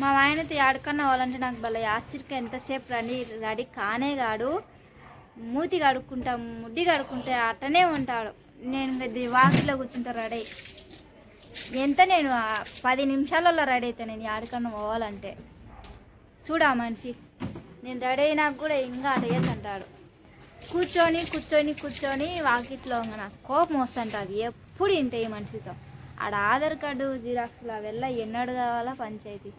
మా ఆయనతో ఆడుకున్న వాళ్ళంటే నాకు భలే ఆశ్చర్యక ఎంతసేపు రండి రెడీ కానే కాడు. మూతి కడుక్కుంటా ముడ్డి కడుక్కుంటే అట్టనే ఉంటాడు. నేను ఇంకా వాకిట్లో కూర్చుంటా రెడీ. ఎంత నేను పది నిమిషాలలో రెడీ అవుతా నేను ఆడుకన్నా పోవాలంటే. చూడా మనిషి. నేను రెడీ అయినా కూడా ఇంకా అడగచ్చు అంటాడు. కూర్చొని కూర్చొని కూర్చొని వాకిట్లో ఇంకా నాకు కోపం వస్తుంటుంది. ఎప్పుడు ఇంత ఈ మనిషితో. ఆడ ఆధార్ కార్డు జిరాక్స్లు అవెల్లా ఎన్నడు కావాలా పంచాయతీ.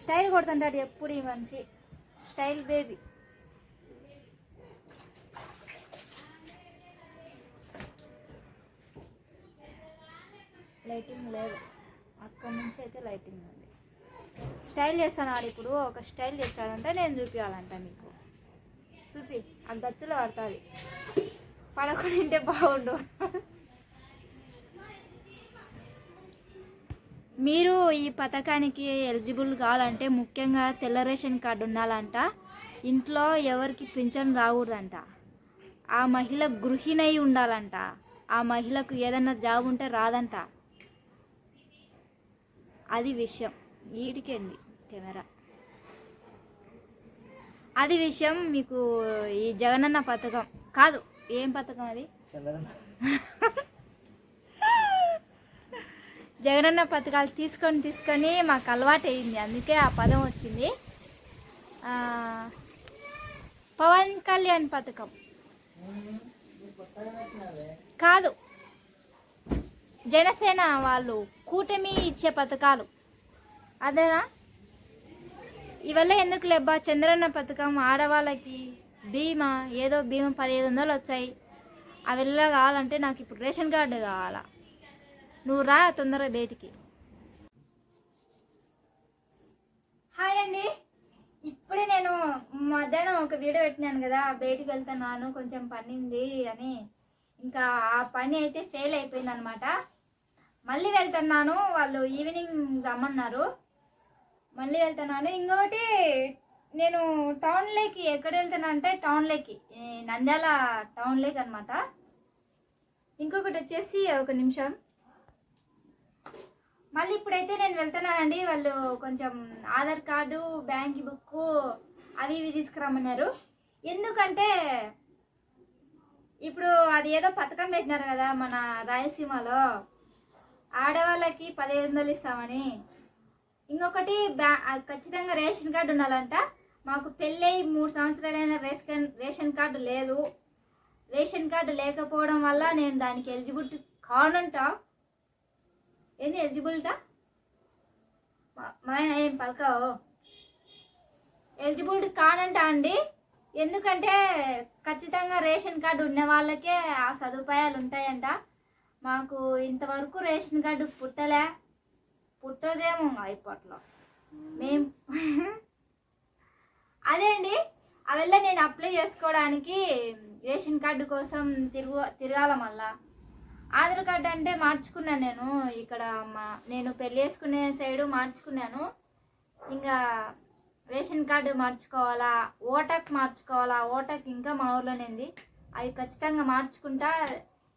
స్టైల్ కొడుతుంటాడు ఎప్పుడు ఈ మనిషి. Style baby. లైటింగ్ లేదు. అక్కడి నుంచి అయితే లైటింగ్ ఉంది. స్టైల్ చేస్తున్నాడు ఇప్పుడు. ఒక స్టైల్ చేస్తాడంటే నేను చూపించాలంట నీకు. చూపి. ఆ గచ్చులో పడుతుంది. తింటే బాగుండు. మీరు ఈ పథకానికి ఎలిజిబుల్ కావాలంటే ముఖ్యంగా తెల్ల రేషన్ కార్డు ఉండాలంట. ఇంట్లో ఎవరికి పింఛన్ రాకూడదంట. ఆ మహిళ గృహిణై ఉండాలంట. ఆ మహిళకు ఏదైనా జాబ్ ఉంటే రాదంట. అది విషయం. ఈడికేంది కెమెరా? అది విషయం మీకు ఈ జగనన్న పథకం కాదు. ఏం పథకం అది? జగనన్న పథకాలు తీసుకొని తీసుకొని మాకు అలవాటు అయింది అందుకే ఆ పదం వచ్చింది. పవన్ కళ్యాణ్ పథకం. కాదు జనసేన వాళ్ళు కూటమి ఇచ్చే పథకాలు. అదేనా? ఇవల్ల ఎందుకు లేబ్బా? చంద్రన్న పథకం ఆడవాళ్ళకి బీమా ఏదో బీమా పదిహేను వందలు వచ్చాయి. అవి ఎలా కావాలంటే నాకు ఇప్పుడు రేషన్ కార్డు కావాలా? నువ్వు రా తొందరగా బయటికి. హాయ్ అండి. ఇప్పుడే నేను మధ్యాహ్నం ఒక వీడియో పెట్టినాను కదా బయటికి వెళ్తున్నాను కొంచెం పనింది అని. ఇంకా ఆ పని అయితే ఫెయిల్ అయిపోయింది అనమాట మళ్ళీ వెళ్తున్నాను వాళ్ళు ఈవినింగ్ రమ్మన్నారు. మళ్ళీ వెళ్తున్నాను. ఇంకొకటి నేను టౌన్లోకి ఎక్కడ వెళ్తాను అంటే టౌన్లోకి నంద్యాల టౌన్లోకి అనమాట. ఇంకొకటి వచ్చేసి ఒక నిమిషం. మళ్ళీ ఇప్పుడైతే నేను వెళ్తున్నానండి వాళ్ళు కొంచెం ఆధార్ కార్డు బ్యాంక్ బుక్ అవి ఇవి తీసుకురమ్మన్నారు. ఎందుకంటే ఇప్పుడు అది ఏదో పథకం పెట్టినారు కదా మన రాయలసీమలో. ఆడవాళ్ళకి పదిహేను వందలు ఇస్తామని. ఇంకొకటి బ్యా ఖచ్చితంగా రేషన్ కార్డు ఉండాలంట. మాకు పెళ్ళై మూడు సంవత్సరాలైన రేషన్ రేషన్ కార్డు లేదు. రేషన్ కార్డు లేకపోవడం వల్ల నేను దానికి ఎలిజిబుల్ కానుంటా. ఏంది ఎలిజిబుల్టా మా ఆయన ఏం పలకావు? ఎలిజిబుల్ కానంట అండి. ఎందుకంటే ఖచ్చితంగా రేషన్ కార్డు ఉన్న వాళ్ళకే ఆ సదుపాయాలు ఉంటాయంట. మాకు ఇంతవరకు రేషన్ కార్డు పుట్టలే. పుట్టదేమో ఇప్పట్లో. మేం అదే అండి. అవెల్లా నేను అప్లై చేసుకోవడానికి రేషన్ కార్డు కోసం తిరుగు తిరగాల మళ్ళా. ఆధార్ కార్డు అంటే మార్చుకున్నాను నేను. ఇక్కడ మా నేను పెళ్ళి చేసుకునే సైడు మార్చుకున్నాను. ఇంకా రేషన్ కార్డు మార్చుకోవాలా ఓటాక్ మార్చుకోవాలా ఓటాక్ ఇంకా మా ఊర్లోనే ఉంది. అవి ఖచ్చితంగా మార్చుకుంటా.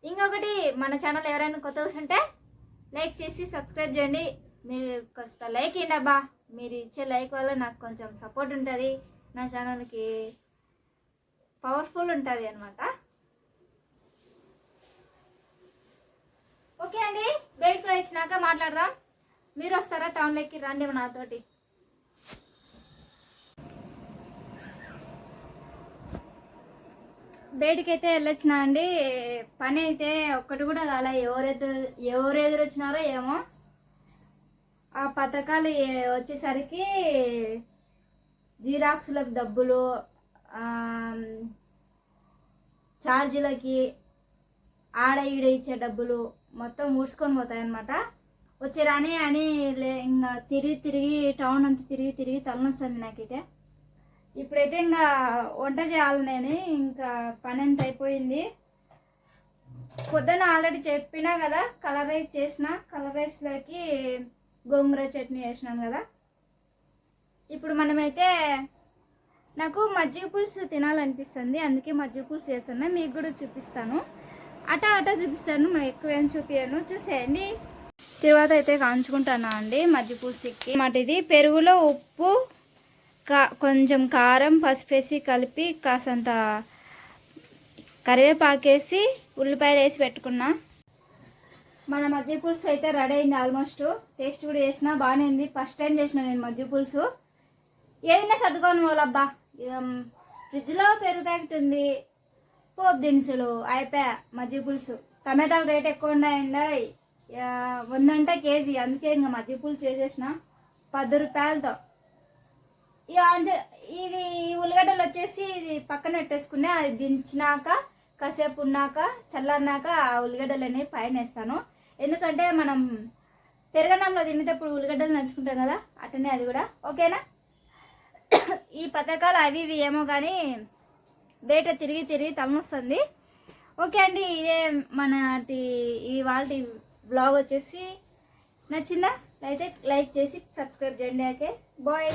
ఇంకొకటి మన ఛానల్ ఎవరైనా కొత్త ఉంటే లైక్ చేసి సబ్స్క్రైబ్ చేయండి. మీరు కాస్త లైక్ ఇవ్వండి అబ్బా. మీరు ఇచ్చే లైక్ వల్ల నాకు కొంచెం సపోర్ట్ ఉంటుంది. నా ఛానల్కి పవర్ఫుల్ ఉంటుంది అనమాట ఓకే అండి బయటకు వచ్చినాక మాట్లాడదాం. మీరు వస్తారా? టౌన్లోకి రండి నాతోటి. బయటకైతే వెళ్ళొచ్చినా అండి పని అయితే ఒక్కటి కూడా కాల ఎవరెదురు ఎవరు ఎదురు వచ్చినారో ఏమో. ఆ పథకాలు వచ్చేసరికి జీరాక్స్లకు డబ్బులు ఛార్జీలకి ఆడ ఈడ ఇచ్చే డబ్బులు మొత్తం ఊడ్చుకొని పోతాయన్నమాట. వచ్చి అని లే ఇంకా తిరిగి తిరిగి టౌన్ అంతా తిరిగి తిరిగి తలనొస్తుంది నాకైతే. ఇప్పుడైతే ఇంకా వంట చేయాలి నేను ఇంకా పని ఎంత అయిపోయింది. పొద్దున ఆల్రెడీ చెప్పినా కదా కలర్ రైస్ చేసిన కలర్ రైస్లోకి గోంగూర చట్నీ చేసినాం కదా. ఇప్పుడు మనమైతే నాకు మజ్జిగ పులుసు తినాలనిపిస్తుంది అందుకే మజ్జిగ పులుసు చేస్తున్నా మీకు కూడా చూపిస్తాను. అటా అటా చూపిస్తాను ఎక్కువ ఏం చూపించాను చూసేయండి. తర్వాత అయితే కాంచుకుంటానా అండి మజ్జి మాట ఇది పెరుగులో ఉప్పు కా కొంచెం కారం పసిపేసి కలిపి కాసంత కరివేపాకేసి ఉల్లిపాయలు వేసి పెట్టుకున్నా. మన మజ్జి పులుసు అయితే రెడీ అయింది ఆల్మోస్ట్. టేస్ట్ కూడా చేసిన బాగానే ఉంది. ఫస్ట్ టైం చేసిన నేను మజ్జి పులుసు ఏదైనా సర్దుకోను వాళ్ళబ్బా ఫ్రిడ్జ్లో పెరుగు ప్యాకెట్ ఉంది. పోపు దినుసులు అయిపోయా మజ్జి పులుసు. టమాటాలు రేట్ ఎక్కువ ఉన్నాయండి వందంట కేజీ. అందుకే ఇంకా మజ్జి పులుసు చేసేసిన. పది రూపాయలతో. ఇక అంచ- ఇవి ఉల్లిగడ్డలు వచ్చేసి ఇది పక్కన పెట్టేసుకునే అది దించినాక కాసేపు ఉన్నాక చల్లన్నాక ఆ ఉల్లిగడ్డలు అనేవి పైన వేస్తాను. ఎందుకంటే మనం పెరగనంలో తినేటప్పుడు ఉల్లిగడ్డలు నంచుకుంటాం కదా అట్టనే అది కూడా. ఓకేనా? ఈ పథకాలు అవి ఇవి ఏమో కానీ బయట తిరిగి తిరిగి తలనొస్తుంది. ఓకే అండి ఇదే మన ఈ బ్లాగ్ వచ్చేసి నచ్చిందా? అయితే లైక్ చేసి సబ్స్క్రైబ్ చేయండి ఓకే? బాయ్!